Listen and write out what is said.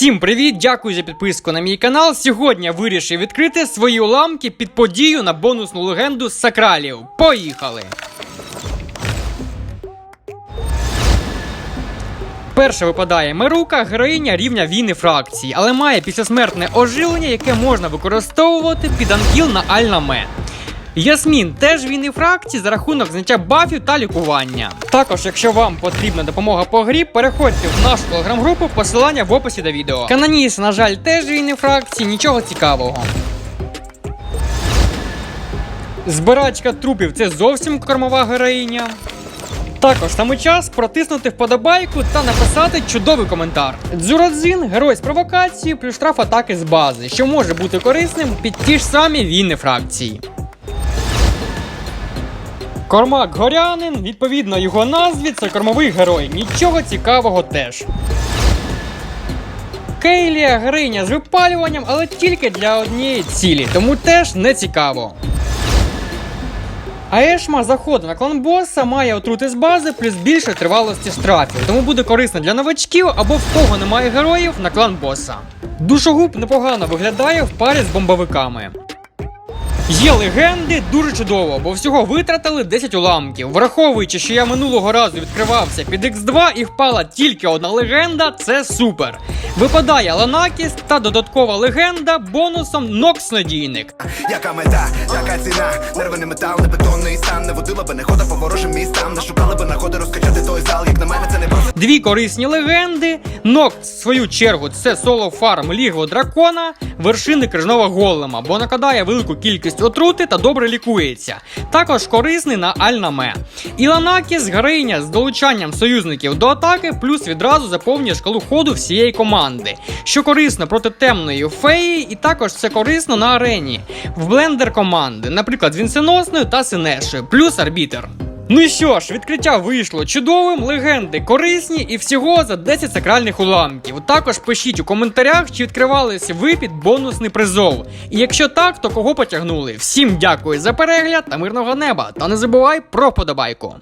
Всім привіт! Дякую за підписку на мій канал. Сьогодні я вирішив відкрити свої уламки під подію на бонусну легенду сакралів. Поїхали! Перша випадає Мерука, героїня рівня війни фракції, але має післясмертне ожилення, яке можна використовувати під анкіл на Альнаме. Ясмін теж війни фракції за рахунок зняття бафів та лікування. Також, якщо вам потрібна допомога по грі, переходьте в нашу телеграм-групу, посилання в описі до відео. Каноніс, на жаль, теж війни фракції, нічого цікавого. Збирачка трупів це зовсім кормова героїня. Також саме час протиснути вподобайку та написати чудовий коментар. Дзюродзин герой з провокації плюс штраф атаки з бази, що може бути корисним під ті ж самі війни фракції. Кормак горянин, відповідно його назві, це кормовий герой. Нічого цікавого теж. Кейлія героїня з випалюванням, але тільки для однієї цілі, тому теж не цікаво. А Ешма заходить на клан боса, має отрути з бази плюс більше тривалості штрафів, тому буде корисно для новачків або в кого немає героїв на клан боса. Душогуб непогано виглядає в парі з бомбовиками. Є легенди дуже чудово, бо всього витратили 10 уламків. Враховуючи, що я минулого разу відкривався під X2 і впала тільки одна легенда, це супер. Випадає Ланакіс та додаткова легенда бонусом Нокс Надійник. Яка мета, така ціна, нерви не метал, не бетонний стан, не водила би не хода по ворожим містам, не шукали би находи Дві корисні легенди. Нокс, в свою чергу, це соло фарм Лігво Дракона, вершини крижного голема, бо накладає велику кількість отрути та добре лікується. Також корисний на Альнаме. І Ланакіс героїня з долучанням союзників до атаки, плюс відразу заповнює шкалу ходу всієї команди, що корисно проти темної феї, і також це корисно на арені в блендер команди, наприклад, з вінценосною та синешою, плюс арбітер. Ну що ж, відкриття вийшло чудовим, легенди корисні і всього за 10 сакральних уламків. Також пишіть у коментарях, чи відкривалися ви під бонусний призов. І якщо так, то кого потягнули. Всім дякую за перегляд та мирного неба. Та не забувай про вподобайку.